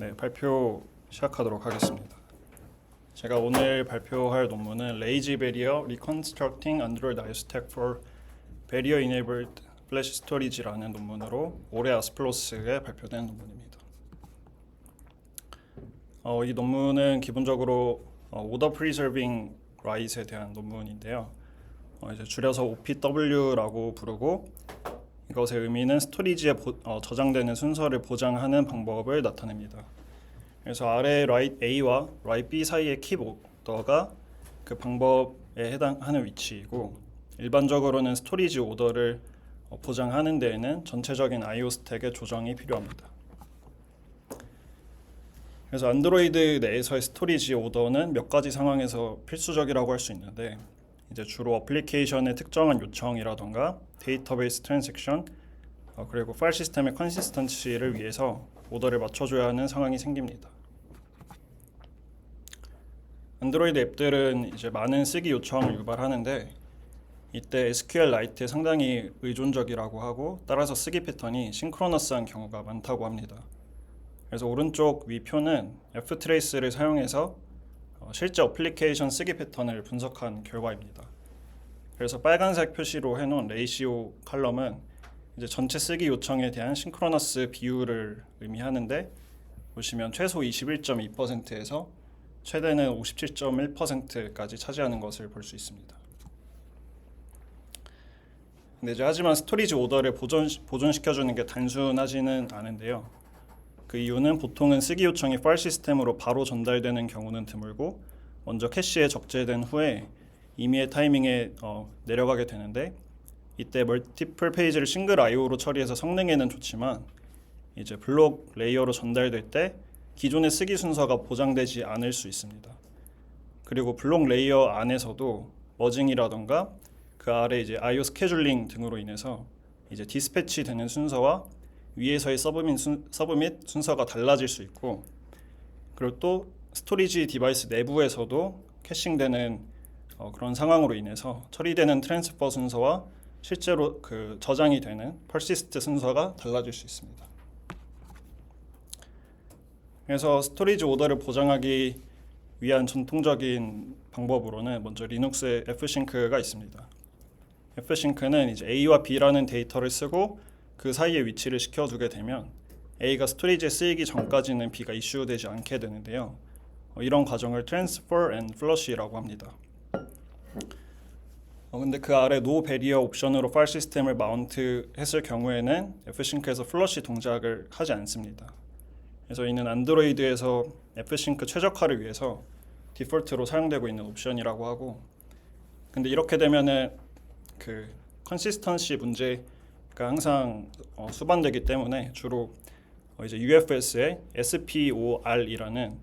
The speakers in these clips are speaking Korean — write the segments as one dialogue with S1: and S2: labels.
S1: 네, 발표 시작하도록 하겠습니다. 제가 오늘 발표할 논문은 Lazy Barrier Reconstructing Android iOS Stack for Barrier Enabled Flash Storage라는 논문으로 올해 아스플로스에 발표된 논문입니다. 어, 이 논문은 기본적으로 어, Order Preserving Write에 대한 논문인데요. 어, 이제 줄여서 OPW라고 부르고 이것의 의미는 스토리지에 보- 어, 저장되는 순서를 보장하는 방법을 나타냅니다. 그래서 아래 write A와 write B 사이의 키보더가 그 방법에 해당하는 위치이고 일반적으로는 스토리지 오더를 어, 보장하는 데에는 전체적인 I/O 스택의 조정이 필요합니다. 그래서 안드로이드 내에서의 스토리지 오더는 몇 가지 상황에서 필수적이라고 할 수 있는데 이제 주로 어플리케이션의 특정한 요청이라던가 데이터베이스 트랜잭션 어, 그리고 파일 시스템의 컨시스턴시를 위해서 오더를 맞춰줘야 하는 상황이 생깁니다. 안드로이드 앱들은 이제 많은 쓰기 요청을 유발하는데 이때 SQLite에 상당히 의존적이라고 하고 따라서 쓰기 패턴이 싱크로너스한 경우가 많다고 합니다. 그래서 오른쪽 위 표는 ftrace를 사용해서 어, 실제 어플리케이션 쓰기 패턴을 분석한 결과입니다. 그래서 빨간색 표시로 해놓은 레이시오 칼럼은 이제 전체 쓰기 요청에 대한 싱크로너스 비율을 의미하는데 보시면 최소 21.2%에서 최대는 57.1%까지 차지하는 것을 볼 수 있습니다. 근데 이제 하지만 스토리지 오더를 보존 보존시켜주는 게 단순하지는 않은데요. 그 이유는 보통은 쓰기 요청이 파일 시스템으로 바로 전달되는 경우는 드물고 먼저 캐시에 적재된 후에 임의의 타이밍에 어, 내려가게 되는데 이때 멀티플 페이지를 싱글 I/O로 처리해서 성능에는 좋지만 이제 블록 레이어로 전달될 때 기존의 쓰기 순서가 보장되지 않을 수 있습니다. 그리고 블록 레이어 안에서도 머징이라던가 그 아래 이제 I/O 스케줄링 등으로 인해서 이제 디스패치 되는 순서와 위에서의 서브밋, 순, 서브밋 순서가 달라질 수 있고 그리고 또 스토리지 디바이스 내부에서도 캐싱되는 어, 그런 상황으로 인해서 처리되는 트랜스퍼 순서와 실제로 그 저장이 되는 퍼시스트 순서가 달라질 수 있습니다. 그래서 스토리지 오더를 보장하기 위한 전통적인 방법으로는 먼저 리눅스에 fsync가 있습니다. fsync는 이제 A와 B라는 데이터를 쓰고 그 사이에 위치를 시켜두게 되면 A가 스토리지에 쓰이기 전까지는 B가 이슈되지 않게 되는데요. 어, 이런 과정을 transfer and flush라고 합니다. 어, 근데 그 아래 노 베리어 옵션으로 파일 시스템을 마운트 했을 경우에는 fsync에서 플러시 동작을 하지 않습니다. 그래서 이는 안드로이드에서 fsync 최적화를 위해서 디폴트로 사용되고 있는 옵션이라고 하고 근데 이렇게 되면은 그 컨시스턴시 문제 가 항상 어, 수반되기 때문에 주로 어, 이제 UFS의 SPOR이라는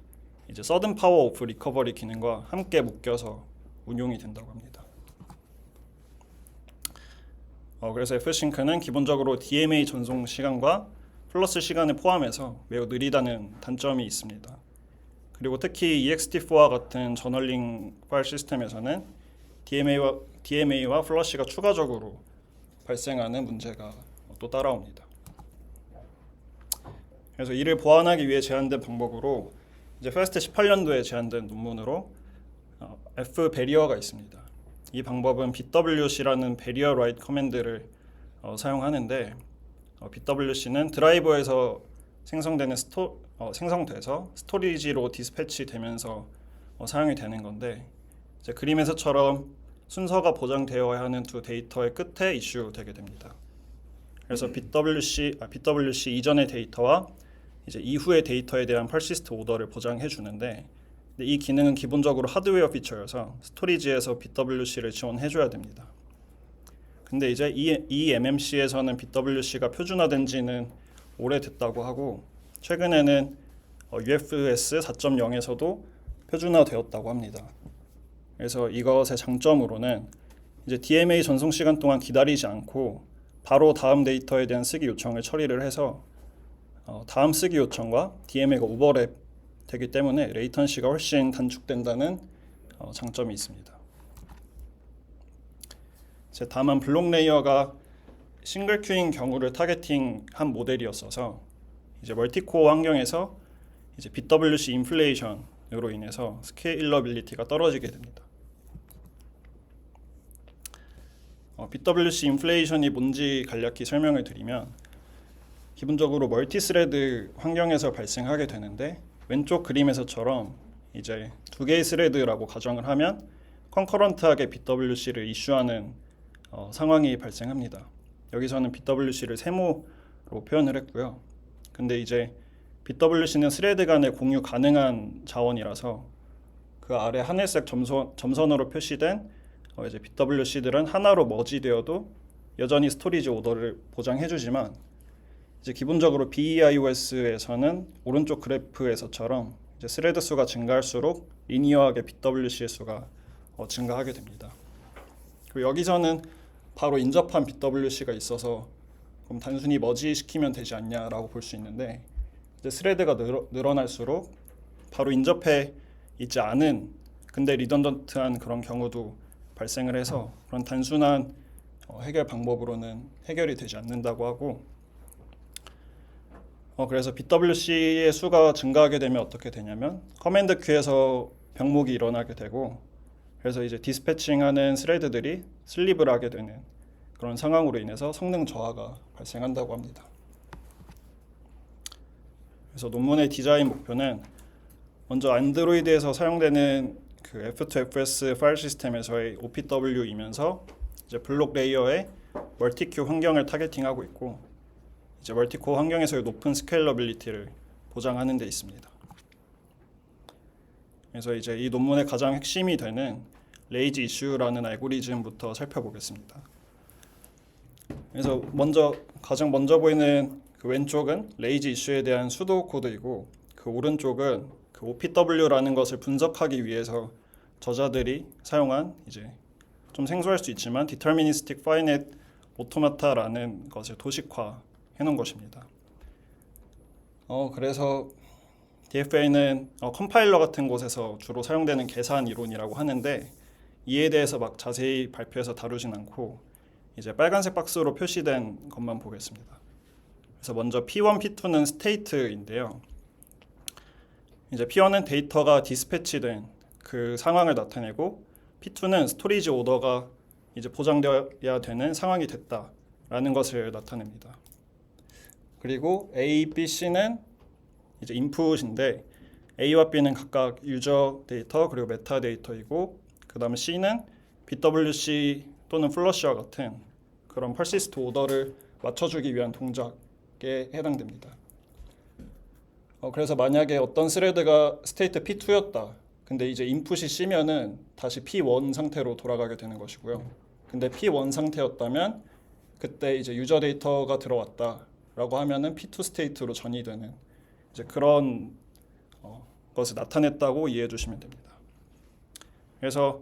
S1: 이제 서든 파워 오프 리커버리 기능과 함께 묶여서 운용이 된다고 합니다. 어, 그래서 fsync는 기본적으로 DMA 전송 시간과 플러스 시간을 포함해서 매우 느리다는 단점이 있습니다. 그리고 특히 ext4와 같은 저널링 파일 시스템에서는 DMA와 DMA와 플러시가 추가적으로 발생하는 문제가 또 따라옵니다. 그래서 이를 보완하기 위해 제안된 방법으로 이제 페스트 18년도에 제안된 논문으로 어, F 베리어가 있습니다. 이 방법은 BWC라는 베리어 라이트 커맨드를 어, 사용하는데 어, BWC는 드라이버에서 생성되는 스토 어, 생성돼서 스토리지로 디스패치 되면서 어, 사용이 되는 건데 이제 그림에서처럼 순서가 보장되어야 하는 두 데이터의 끝에 이슈되게 됩니다. 그래서 BWC 아, BWC 이전의 데이터와 이제 이후의 데이터에 대한 퍼시스트 오더를 보장해 주는데 이 기능은 기본적으로 하드웨어 피처여서 스토리지에서 BWC를 지원해 줘야 됩니다. 근데 이제 이, 이 MMC에서는 BWC가 표준화된 지는 오래됐다고 하고 최근에는 어, UFS 4.0에서도 표준화되었다고 합니다. 그래서 이것의 장점으로는 이제 DMA 전송 시간 동안 기다리지 않고 바로 다음 데이터에 대한 쓰기 요청을 처리를 해서 어, 다음 쓰기 요청과 DMA가 오버랩 되기 때문에 레이턴시가 훨씬 단축된다는 어, 장점이 있습니다. 제 다만 블록 레이어가 싱글 큐인 경우를 타겟팅한 모델이었어서 이제 멀티코어 환경에서 이제 BWC 인플레이션으로 인해서 스케일러빌리티가 떨어지게 됩니다. 어, BWC 인플레이션이 뭔지 간략히 설명을 드리면 기본적으로 멀티스레드 환경에서 발생하게 되는데 왼쪽 그림에서처럼 이제 두 개의 스레드라고 가정을 하면 컨커런트하게 BWC를 이슈하는 어, 상황이 발생합니다. 여기서는 BWC를 세모로 표현을 했고요. 근데 이제 BWC는 스레드 간에 공유 가능한 자원이라서 그 아래 하늘색 점선, 점선으로 표시된 어, 이제 BWC들은 하나로 머지되어도 여전히 스토리지 오더를 보장해주지만 이제 기본적으로 BEIOS에서는 오른쪽 그래프에서처럼 이제 스레드 수가 증가할수록 리니어하게 BWC의 수가 어, 증가하게 됩니다. 그리고 여기서는 바로 인접한 BWC가 있어서 그럼 단순히 머지 시키면 되지 않냐라고 볼 수 있는데 이제 스레드가 늘어, 늘어날수록 바로 인접해 있지 않은 근데 리던던트한 그런 경우도 발생을 해서 그런 단순한 어, 해결 방법으로는 해결이 되지 않는다고 하고 어, 그래서 BWC의 수가 증가하게 되면 어떻게 되냐면 커맨드 큐에서 병목이 일어나게 되고 그래서 이제 디스패칭하는 스레드들이 슬립을 하게 되는 그런 상황으로 인해서 성능 저하가 발생한다고 합니다. 그래서 논문의 디자인 목표는 먼저 안드로이드에서 사용되는 그 F2FS 파일 시스템에서의 OPW이면서 이제 블록 레이어의 멀티큐 환경을 타겟팅하고 있고 이제 멀티코어 환경에서의 높은 스케일러빌리티를 보장하는 데 있습니다. 그래서 이제 이 논문의 가장 핵심이 되는 레이지 이슈라는 알고리즘부터 살펴보겠습니다. 그래서 먼저 가장 먼저 보이는 그 왼쪽은 레이지 이슈에 대한 수도 코드이고 그 오른쪽은 그 OPW라는 것을 분석하기 위해서 저자들이 사용한 이제 좀 생소할 수 있지만 Deterministic Finite Automata라는 것을 도식화 해놓은 것입니다. 어 그래서 DFA는 어, 컴파일러 같은 곳에서 주로 사용되는 계산 이론이라고 하는데 이에 대해서 막 자세히 발표해서 다루진 않고 이제 빨간색 박스로 표시된 것만 보겠습니다. 그래서 먼저 P1, P2는 스테이트인데요. 이제 P1은 데이터가 디스패치된 그 상황을 나타내고 P2는 스토리지 오더가 이제 보장되어야 되는 상황이 됐다라는 것을 나타냅니다. 그리고 A, B, C는 이제 인풋인데 A와 B는 각각 유저 데이터 그리고 메타 데이터이고 그 다음에 C는 BWC 또는 플러시와 같은 그런 퍼시스트 오더를 맞춰주기 위한 동작에 해당됩니다. 어, 그래서 만약에 어떤 스레드가 스테이트 P2였다. 근데 이제 인풋이 C면은 다시 P1 상태로 돌아가게 되는 것이고요. 근데 P1 상태였다면 그때 이제 유저 데이터가 들어왔다라고 하면은 P2 스테이트로 전이 되는 이제 그런 어, 것을 나타냈다고 이해해 주시면 됩니다. 그래서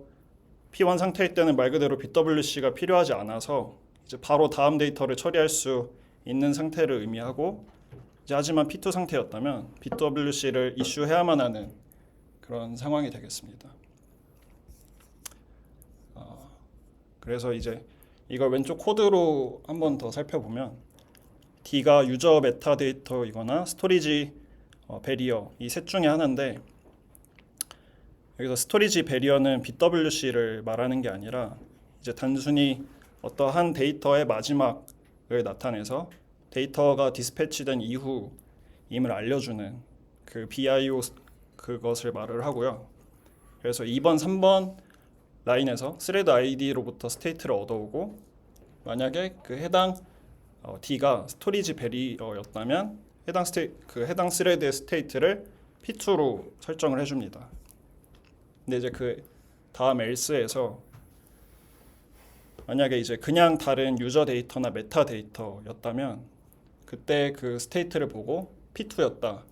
S1: P1 상태일 때는 말 그대로 BWC가 필요하지 않아서 이제 바로 다음 데이터를 처리할 수 있는 상태를 의미하고 이제 하지만 P2 상태였다면 BWC를 이슈해야만 하는 그런 상황이 되겠습니다. 어, 그래서 이제 이걸 왼쪽 코드로 한 번 더 살펴보면 D가 유저 메타 데이터이거나 스토리지 어, 베리어 이 셋 중에 하나인데 여기서 스토리지 베리어는 BWC를 말하는 게 아니라 이제 단순히 어떠한 데이터의 마지막을 나타내서 데이터가 디스패치된 이후임을 알려주는 그 BIO 그것을 말을 하고요. 그래서 2번, 3번 라인에서 스레드 아이디로부터 스테이트를 얻어오고 만약에 그 해당 어, D가 스토리지 베리어였다면 해당 스테 그 해당 스레드의 스테이트를 P2로 설정을 해줍니다. 근데 이제 그 다음 else에서 만약에 이제 그냥 다른 유저 데이터나 메타 데이터였다면 그때 그 스테이트를 보고 P2였다.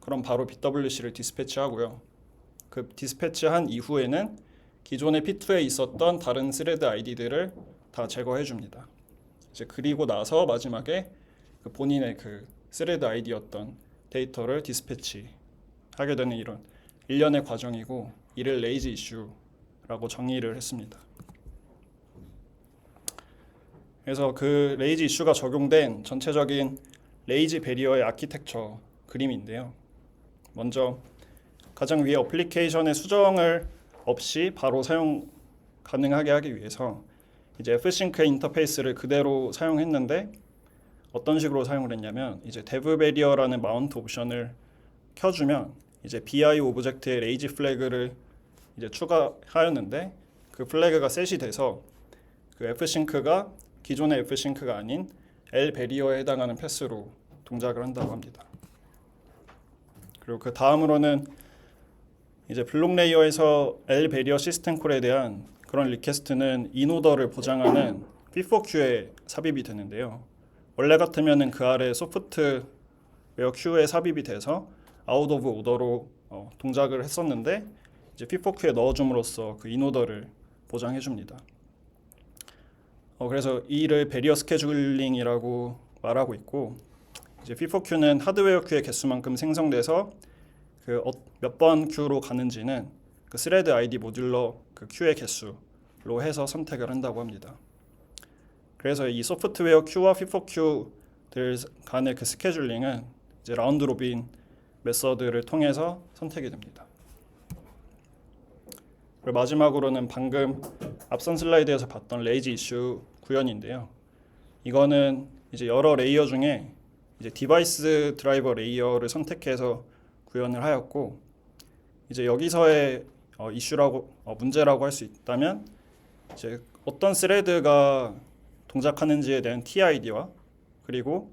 S1: 그럼 바로 BWC를 디스패치하고요. 그 디스패치한 이후에는 기존의 P2에 있었던 다른 스레드 아이디들을 다 제거해 줍니다. 이제 그리고 나서 마지막에 그 본인의 그 스레드 아이디였던 데이터를 디스패치 하게 되는 이런 일련의 과정이고 이를 레이지 이슈라고 정의를 했습니다. 그래서 그 레이지 이슈가 적용된 전체적인 레이지 베리어의 아키텍처 그림인데요. 먼저 가장 위에 어플리케이션의 수정을 없이 바로 사용 가능하게 하기 위해서 이제 F싱크 인터페이스를 그대로 사용했는데 어떤 식으로 사용을 했냐면 이제 dev barrier라는 마운트 옵션을 켜주면 이제 BI 오브젝트에 레이지 플래그를 이제 추가하였는데 그 플래그가 셋이 돼서 그 F싱크가 기존의 F싱크가 아닌 L 베리어에 해당하는 패스로 동작을 한다고 합니다. 그리고 그 다음으로는 이제 블록 레이어에서 L 베리어 시스템 콜에 대한 그런 리퀘스트는 인오더를 보장하는 P4Q에 삽입이 되는데요. 원래 같으면은 그 아래 소프트웨어 Q에 삽입이 돼서 아웃 오브 오더로 어, 동작을 했었는데 이제 P4Q에 넣어줌으로써 그 인오더를 보장해 줍니다. 어, 그래서 이를 베리어 스케줄링이라고 말하고 있고 이제 P4Q는 하드웨어 큐의 개수만큼 생성돼서 그 몇번 큐로 가는지는 그 스레드 아이디 모듈러 그 큐의 개수로 해서 선택을 한다고 합니다. 그래서 이 소프트웨어 큐와 P4Q들 간의 그 스케줄링은 이제 라운드 로빈 메서드를 통해서 선택이 됩니다. 그리고 마지막으로는 방금 앞선 슬라이드에서 봤던 레이지 이슈 구현인데요. 이거는 이제 여러 레이어 중에 이제 디바이스 드라이버 레이어를 선택해서 구현을 하였고 이제 여기서의 어, 이슈라고 어, 문제라고 할 수 있다면 이제 어떤 스레드가 동작하는지에 대한 TID와 그리고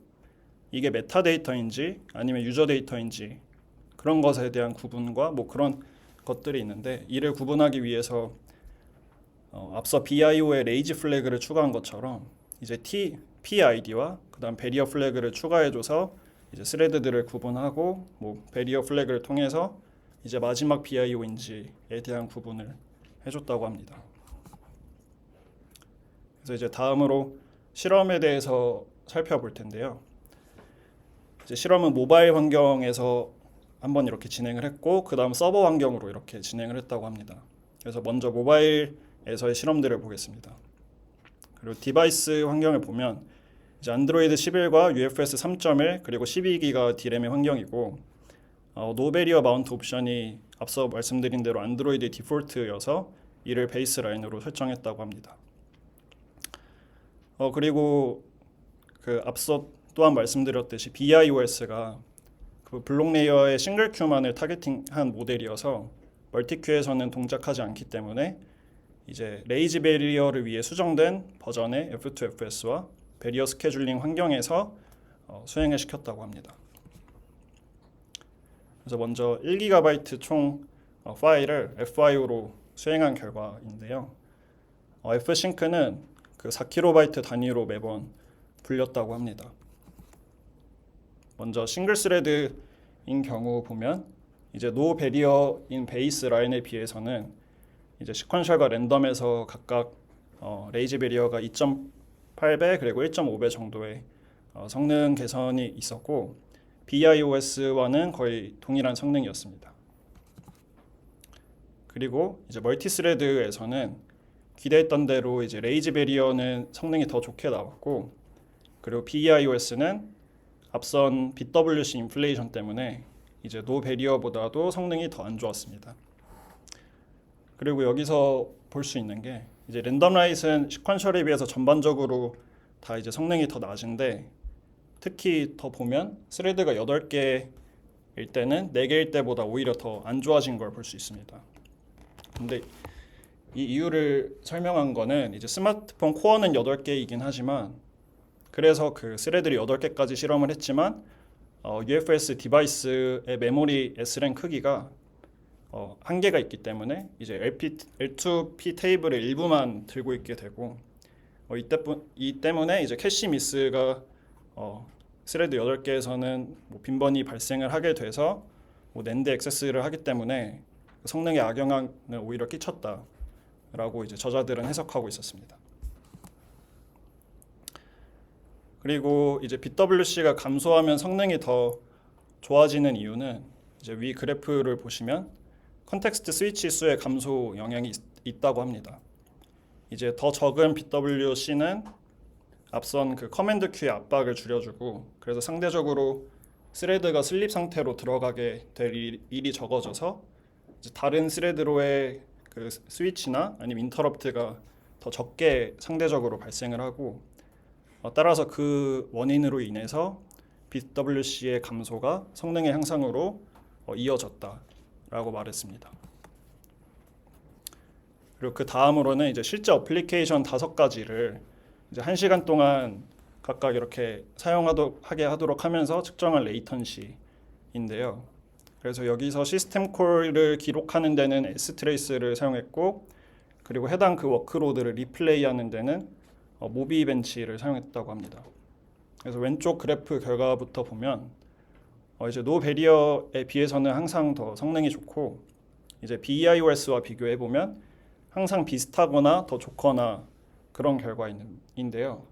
S1: 이게 메타 데이터인지 아니면 유저 데이터인지 그런 것에 대한 구분과 뭐 그런 것들이 있는데 이를 구분하기 위해서 어, 앞서 BIO에 레이지 플래그를 추가한 것처럼 이제 T PID와 그다음 베리어 플래그를 추가해줘서 이제 스레드들을 구분하고 뭐 베리어 플래그를 통해서 이제 마지막 BIO인지에 대한 구분을 해줬다고 합니다. 그래서 이제 다음으로 실험에 대해서 살펴볼 텐데요. 이제 실험은 모바일 환경에서 한번 이렇게 진행을 했고 그 다음 서버 환경으로 이렇게 진행을 했다고 합니다. 그래서 먼저 모바일 에서의 실험들을 보겠습니다. 그리고 디바이스 환경을 보면 이제 안드로이드 11과 UFS 3.1 그리고 12기가 D램의 환경이고 어, 노베리어 마운트 옵션이 앞서 말씀드린 대로 안드로이드 디폴트여서 이를 베이스 라인으로 설정했다고 합니다. 어, 그리고 그 앞서 또한 말씀드렸듯이 BIOS가 그 블록 레이어의 싱글 큐만을 타겟팅한 모델이어서 멀티 큐에서는 동작하지 않기 때문에 이제 레이지 베리어를 위해 수정된 버전의 F2FS와 베리어 스케줄링 환경에서 어, 수행을 시켰다고 합니다. 그래서 먼저 1GB 총 어, 파일을 FIO로 수행한 결과인데요. 어, F싱크는 그 4KB 단위로 매번 불렸다고 합니다. 먼저 싱글 스레드인 경우 보면 이제 노 베리어인 베이스 라인에 비해서는 이제 시퀀셜과 랜덤에서 각각 어, 레이지 베리어가 2.8배 그리고 1.5배 정도의 어, 성능 개선이 있었고 BIOS와는 거의 동일한 성능이었습니다. 그리고 이제 멀티 스레드에서는 기대했던 대로 이제 레이지 베리어는 성능이 더 좋게 나왔고 그리고 BIOS는 앞선 BWC 인플레이션 때문에 이제 노 베리어보다도 성능이 더 안 좋았습니다. 그리고 여기서 볼 수 있는 게 이제 랜덤 라이트는 시퀀셜에 비해서 전반적으로 다 이제 성능이 더 낮은데 특히 더 보면 스레드가 8개일 때는 4개일 때보다 오히려 더 안 좋아진 걸 볼 수 있습니다. 근데 이 이유를 설명한 거는 이제 스마트폰 코어는 8개이긴 하지만 그래서 그 스레드를 8개까지 실험을 했지만 어, UFS 디바이스의 메모리 SRAM 크기가 어, 한계가 있기 때문에 이제 LP, L2P 테이블의 일부만 들고 있게 되고 어, 이때 이 때문에 이제 캐시 미스가 어, 스레드 8개에서는 뭐 빈번히 발생을 하게 돼서 뭐 낸드 액세스를 하기 때문에 성능에 악영향을 오히려 끼쳤다라고 이제 저자들은 해석하고 있었습니다. 그리고 이제 BWC가 감소하면 성능이 더 좋아지는 이유는 이제 위 그래프를 보시면 컨텍스트 스위치 수의 감소 영향이 있, 있다고 합니다. 이제 더 적은 BWC는 앞선 그 커맨드 큐의 압박을 줄여주고 그래서 상대적으로 스레드가 슬립 상태로 들어가게 될 일- 일이 적어져서 다른 스레드로의 그 스위치나 아니면 인터럽트가 더 적게 상대적으로 발생을 하고 어, 따라서 그 원인으로 인해서 BWC의 감소가 성능의 향상으로 어, 이어졌다 라고 말했습니다. 그리고 그 다음으로는 이제 실제 어플리케이션 다섯 가지를 이제 한 시간 동안 각각 이렇게 사용하도록 하게 하도록 하면서 측정한 레이턴시인데요. 그래서 여기서 시스템 콜을 기록하는 데는 S 트레이스를 사용했고 그리고 해당 그 워크로드를 리플레이하는 데는 어, 모비 벤치를 사용했다고 합니다. 그래서 왼쪽 그래프 결과부터 보면 어, 이제 노 베리어에 비해서는 항상 더 성능이 좋고 이제 BIOS와 비교해 보면 항상 비슷하거나 더 좋거나 그런 결과인데요.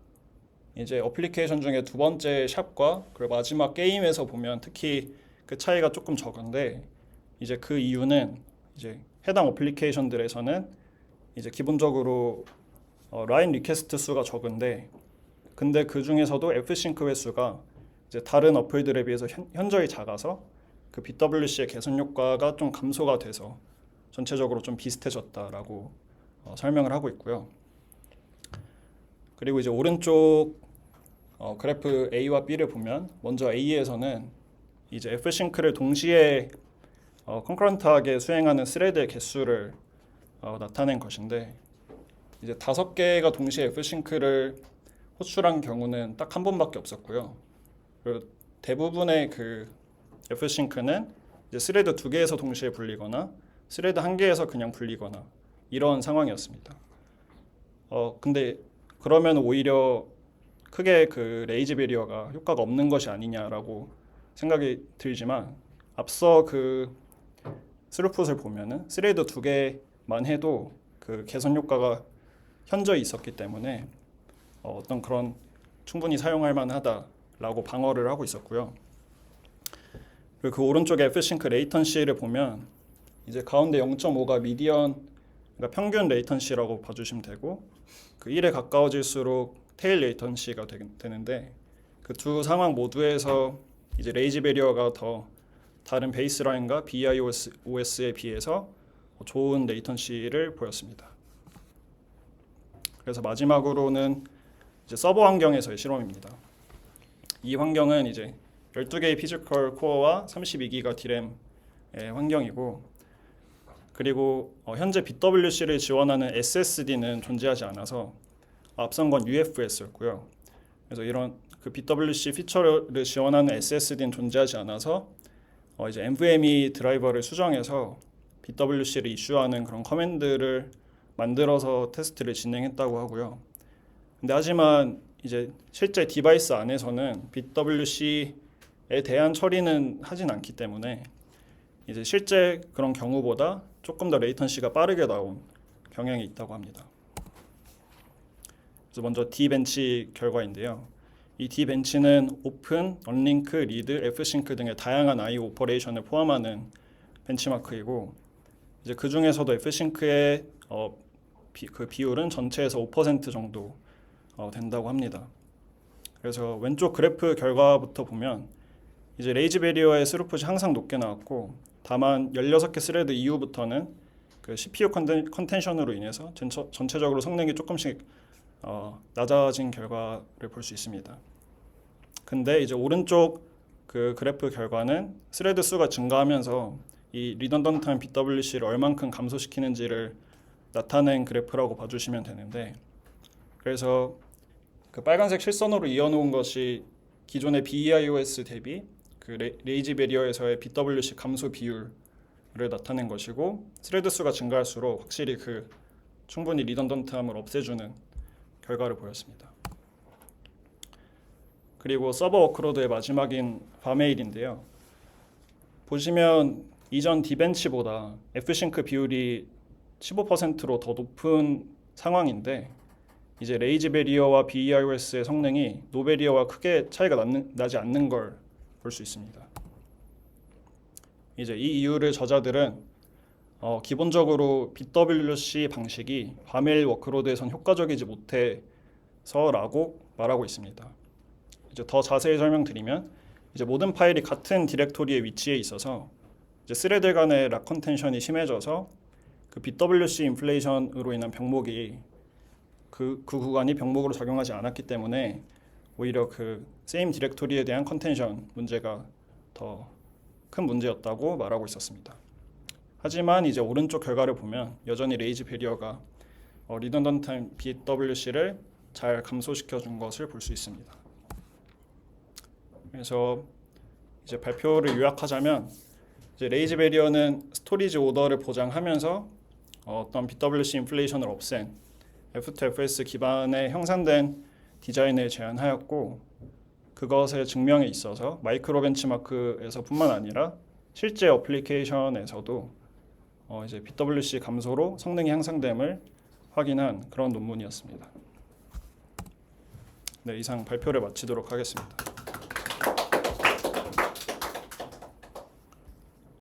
S1: 이제 어플리케이션 중에 두 번째 샵과 그리고 마지막 게임에서 보면 특히 그 차이가 조금 적은데 이제 그 이유는 이제 해당 어플리케이션들에서는 이제 기본적으로 어, 라인 리퀘스트 수가 적은데 근데 그 중에서도 F싱크 횟수가 이제 다른 어플들에 비해서 현, 현저히 작아서 그 BWC의 개선 효과가 좀 감소가 돼서 전체적으로 좀 비슷해졌다라고 어, 설명을 하고 있고요. 그리고 이제 오른쪽 어, 그래프 A와 B를 보면 먼저 A에서는 이제 F싱크를 동시에 어, 컨커런트하게 수행하는 스레드의 개수를 어, 나타낸 것인데 이제 다섯 개가 동시에 F싱크를 호출한 경우는 딱 한 번밖에 없었고요. 그리고 대부분의 그 F싱크는 이제 스레드 두 개에서 동시에 불리거나 스레드 한 개에서 그냥 불리거나 이런 상황이었습니다. 어 근데 그러면 오히려 크게 그 레이지 베리어가 효과가 없는 것이 아니냐라고 생각이 들지만 앞서 그 스루풋을 보면은 스레드 두 개만 해도 그 개선 효과가 현저히 있었기 때문에 어, 어떤 그런 충분히 사용할 만하다 라고 방어를 하고 있었고요. 그리고 그 오른쪽에 F싱크 레이턴시를 보면 이제 가운데 0.5가 미디언 그러니까 평균 레이턴시라고 봐주시면 되고 그 1에 가까워질수록 테일 레이턴시가 되, 되는데 그 두 상황 모두에서 이제 레이지 베리어가 더 다른 베이스라인과 BIOS에 비해서 좋은 레이턴시를 보였습니다. 그래서 마지막으로는 이제 서버 환경에서의 실험입니다. 이 환경은 이제 12개의 피지컬 코어와 32기가 디램의 환경이고 그리고 어, 현재 BWC를 지원하는 SSD는 존재하지 않아서 앞선 건 UFS였고요. 그래서 이런 그 BWC 피처를 지원하는 SSD는 존재하지 않아서 어, 이제 NVMe 드라이버를 수정해서 BWC를 이슈하는 그런 커맨드를 만들어서 테스트를 진행했다고 하고요. 근데 하지만 이제 실제 디바이스 안에서는 BWC에 대한 처리는 하진 않기 때문에 이제 실제 그런 경우보다 조금 더 레이턴시가 빠르게 나온 경향이 있다고 합니다. 그래서 먼저 D 벤치 결과인데요. 이 D 벤치는 오픈, 언링크, 리드, F싱크 등의 다양한 I/O 오퍼레이션을 포함하는 벤치마크이고 이제 그 중에서도 F싱크의 어, 비, 그 비율은 전체에서 5% 정도 어, 된다고 합니다. 그래서 왼쪽 그래프 결과부터 보면 이제 레이지 베리어의 스루풋이 항상 높게 나왔고 다만 16개 스레드 이후부터는 그 CPU 컨텐, 컨텐션으로 인해서 전처, 전체적으로 성능이 조금씩 어, 낮아진 결과를 볼 수 있습니다. 근데 이제 오른쪽 그 그래프 결과는 스레드 수가 증가하면서 이 리던던트한 BWC를 얼만큼 감소시키는지를 나타낸 그래프라고 봐주시면 되는데 그래서 그 빨간색 실선으로 이어놓은 것이 기존의 BIOS 대비 그 레, 레이지 베리어에서의 BWC 감소 비율을 나타낸 것이고 스레드 수가 증가할수록 확실히 그 충분히 리던던트함을 없애주는 결과를 보였습니다. 그리고 서버 워크로드의 마지막인 바메일인데요. 보시면 이전 디벤치보다 F싱크 비율이 15%로 더 높은 상황인데 이제 레이지 베리어와 BIOS의 성능이 노베리어와 크게 차이가 나지 않는 걸 볼 수 있습니다. 이제 이 이유를 저자들은 어, 기본적으로 BWC 방식이 바멜 워크로드에선 효과적이지 못해서라고 말하고 있습니다. 이제 더 자세히 설명드리면 이제 모든 파일이 같은 디렉토리에 위치해 있어서 이제 스레드 간의 락 컨텐션이 심해져서 그 BWC 인플레이션으로 인한 병목이 그, 그 구간이 병목으로 작용하지 않았기 때문에 오히려 그 세임 디렉토리에 대한 컨텐션 문제가 더 큰 문제였다고 말하고 있었습니다. 하지만 이제 오른쪽 결과를 보면 여전히 레이지 베리어가 어, 리던던트 BWC를 잘 감소시켜 준 것을 볼 수 있습니다. 그래서 이제 발표를 요약하자면 이제 레이지 베리어는 스토리지 오더를 보장하면서 어, 어떤 BWC 인플레이션을 없앤 F2FS 기반에 형성된 디자인을 제안하였고 그것의 증명에 있어서 마이크로 벤치마크에서뿐만 아니라 실제 어플리케이션에서도 어, 이제 BWC 감소로 성능이 향상됨을 확인한 그런 논문이었습니다. 네, 이상 발표를 마치도록 하겠습니다.